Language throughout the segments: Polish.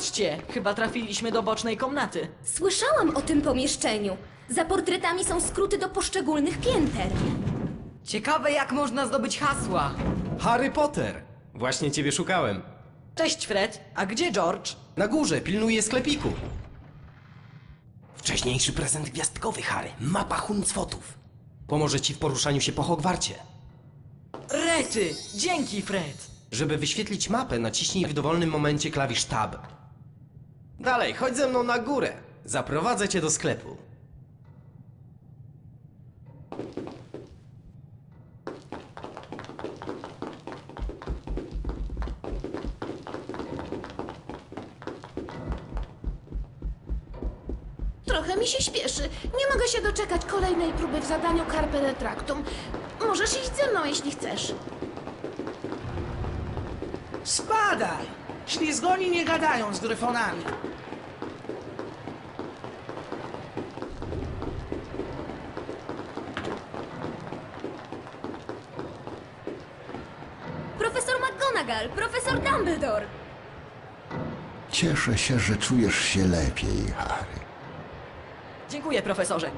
Patrzcie, chyba trafiliśmy do bocznej komnaty. Słyszałam o tym pomieszczeniu. Za portretami są skróty do poszczególnych pięter. Ciekawe jak można zdobyć hasła. Harry Potter! Właśnie ciebie szukałem. Cześć Fred, a gdzie George? Na górze pilnuje sklepiku. Wcześniejszy prezent gwiazdkowy, Harry. Mapa Huncwotów. Pomoże ci w poruszaniu się po Hogwarcie. Rety! Dzięki Fred! Żeby wyświetlić mapę, naciśnij w dowolnym momencie klawisz Tab. Dalej, chodź ze mną na górę. Zaprowadzę cię do sklepu. Trochę mi się śpieszy. Nie mogę się doczekać kolejnej próby w zadaniu Carpe Retractum. Możesz iść ze mną, jeśli chcesz. Spadaj! Ślizgoni nie gadają z gryfonami. Profesor McGonagall, profesor Dumbledore. Cieszę się, że czujesz się lepiej, Harry. Dziękuję, profesorze.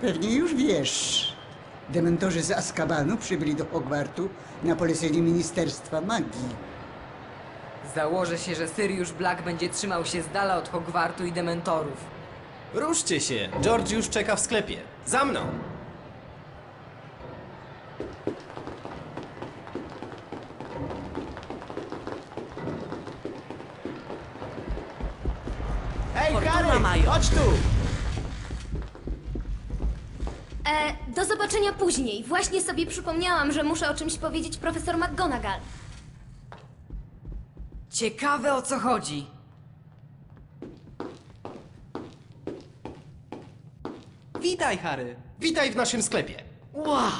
Pewnie już wiesz. Dementorzy z Azkabanu przybyli do Hogwartu na polecenie Ministerstwa Magii. Założę się, że Sirius Black będzie trzymał się z dala od Hogwartu i Dementorów. Ruszcie się, George już czeka w sklepie. Za mną! Mają. Chodź tu! E, do zobaczenia później. Właśnie sobie przypomniałam, że muszę o czymś powiedzieć profesor McGonagall. Ciekawe o co chodzi. Witaj, Harry. Witaj w naszym sklepie. Wow!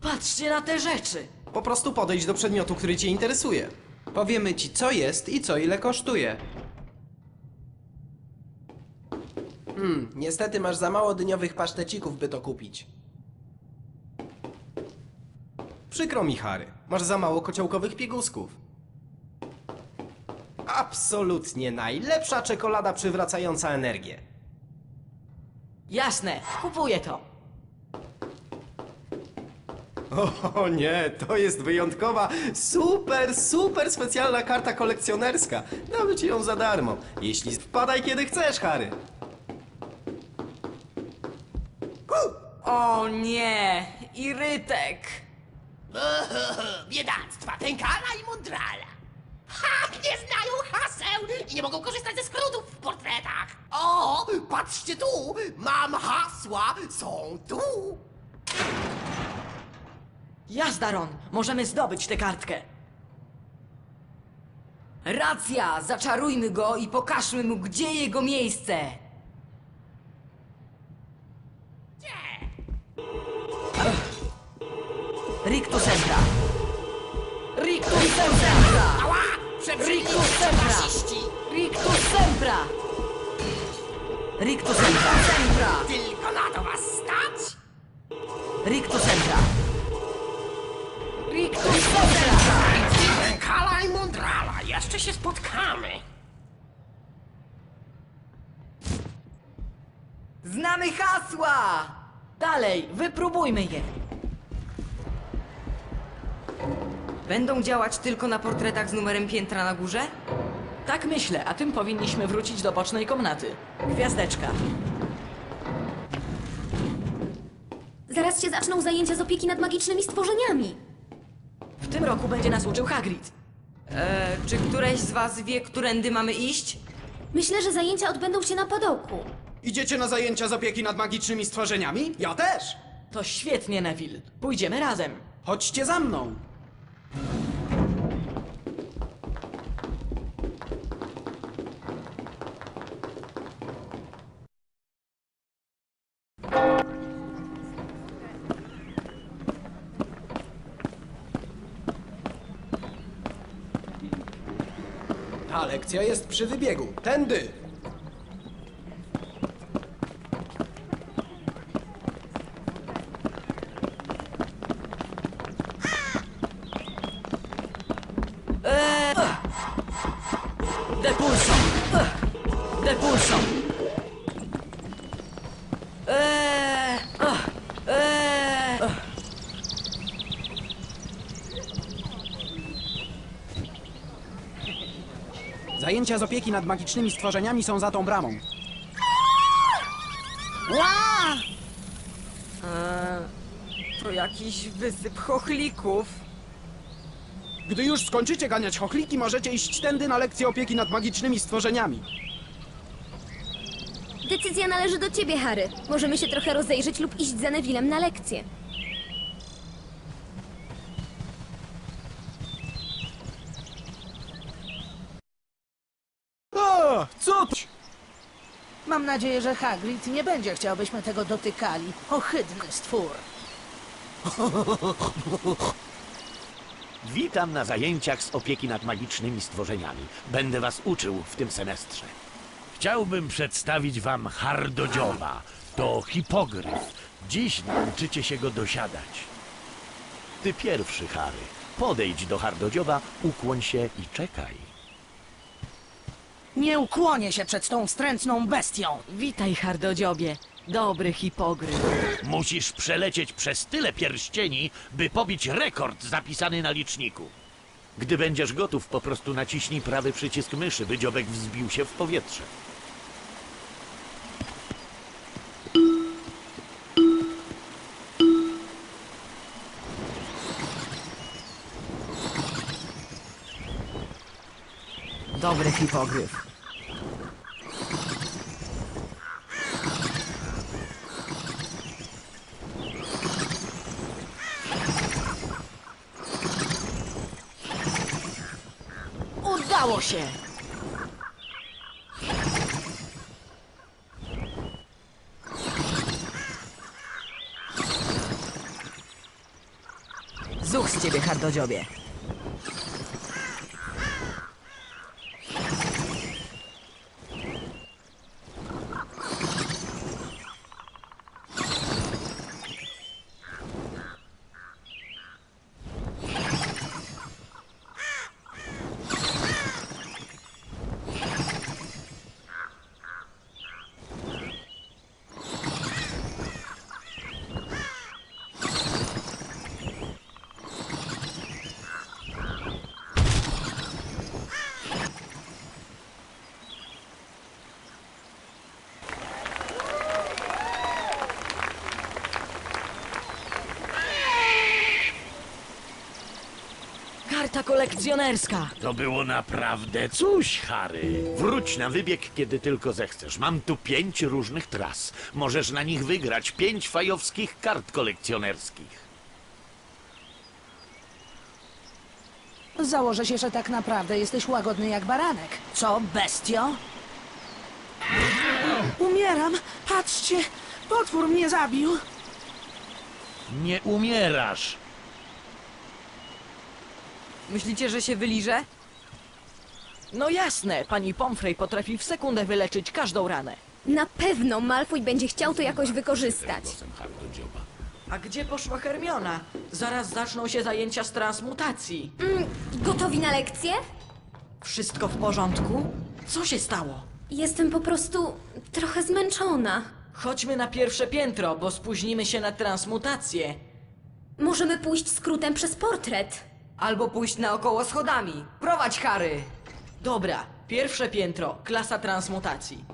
Patrzcie na te rzeczy! Po prostu podejdź do przedmiotu, który cię interesuje. Powiemy ci, co jest i co ile kosztuje. Hmm, niestety masz za mało dyniowych pasztecików, by to kupić. Przykro mi, Harry. Masz za mało kociołkowych piegusków. Absolutnie najlepsza czekolada przywracająca energię. Jasne, kupuję to. O nie, to jest wyjątkowa, super, super specjalna karta kolekcjonerska. Damy ci ją za darmo. Jeśli wpadaj kiedy chcesz, Harry. O nie! Irytek! Biedactwa, pękala i mądrala. Ha! Nie znają haseł i nie mogą korzystać ze skrótów w portretach. O, patrzcie tu! Mam hasła! Są tu! Jazda, Ron! Możemy zdobyć tę kartkę. Racja! Zaczarujmy go i pokażmy mu, gdzie jego miejsce! Rictus Sempra! Rictus Sempra! Ała! Rictus Sempra! Rictus Sempra! Rictus Sempra! Tylko na to was stać? Rictus Sempra! Rictus Sempra! Pękala i mądrala, jeszcze się spotkamy. Znamy hasła! Dalej, wypróbujmy je. Będą działać tylko na portretach z numerem piętra na górze? Tak myślę, a tym powinniśmy wrócić do bocznej komnaty. Gwiazdeczka. Zaraz się zaczną zajęcia z opieki nad magicznymi stworzeniami. W tym roku będzie nas uczył Hagrid. E, czy któreś z was wie, którędy mamy iść? Myślę, że zajęcia odbędą się na padołku. Idziecie na zajęcia z opieki nad magicznymi stworzeniami? Ja też! To świetnie, Neville. Pójdziemy razem. Chodźcie za mną! Lekcja jest przy wybiegu. Tędy! Zajęcia z opieki nad magicznymi stworzeniami są za tą bramą. To jakiś wysyp chochlików. Gdy już skończycie ganiać chochliki, możecie iść tędy na lekcję opieki nad magicznymi stworzeniami. Decyzja należy do ciebie, Harry. Możemy się trochę rozejrzeć lub iść za Nevillem na lekcję. Co to? Mam nadzieję, że Hagrid nie będzie chciał, byśmy tego dotykali. Ohydny stwór. Witam na zajęciach z opieki nad magicznymi stworzeniami. Będę was uczył w tym semestrze. Chciałbym przedstawić wam Hardodzioba. To hipogryf. Dziś nauczycie się go dosiadać. Ty pierwszy, Harry. Podejdź do Hardodzioba, ukłoń się i czekaj. Nie ukłonię się przed tą wstrętną bestią. Witaj, hardodziobie. Dobry hipogryf. Musisz przelecieć przez tyle pierścieni, by pobić rekord zapisany na liczniku. Gdy będziesz gotów, po prostu naciśnij prawy przycisk myszy, by dziobek wzbił się w powietrze. Dobry hipogryf. Udało się! Zuch z ciebie, hardodziobie. Karta kolekcjonerska. To było naprawdę coś, Harry. Wróć na wybieg, kiedy tylko zechcesz. Mam tu pięć różnych tras. Możesz na nich wygrać pięć fajowskich kart kolekcjonerskich. Założę się, że tak naprawdę jesteś łagodny jak baranek. Co, bestio? Umieram. Patrzcie, potwór mnie zabił. Nie umierasz. Myślicie, że się wyliże? No jasne, pani Pomfrey potrafi w sekundę wyleczyć każdą ranę. Na pewno Malfoy będzie chciał to jakoś wykorzystać. A gdzie poszła Hermiona? Zaraz zaczną się zajęcia z transmutacji. Mm, gotowi na lekcję? Wszystko w porządku? Co się stało? Jestem po prostu trochę zmęczona. Chodźmy na pierwsze piętro, bo spóźnimy się na transmutację. Możemy pójść skrótem przez portret. Albo pójść naokoło schodami. Prowadź, Harry! Dobra, pierwsze piętro, klasa transmutacji.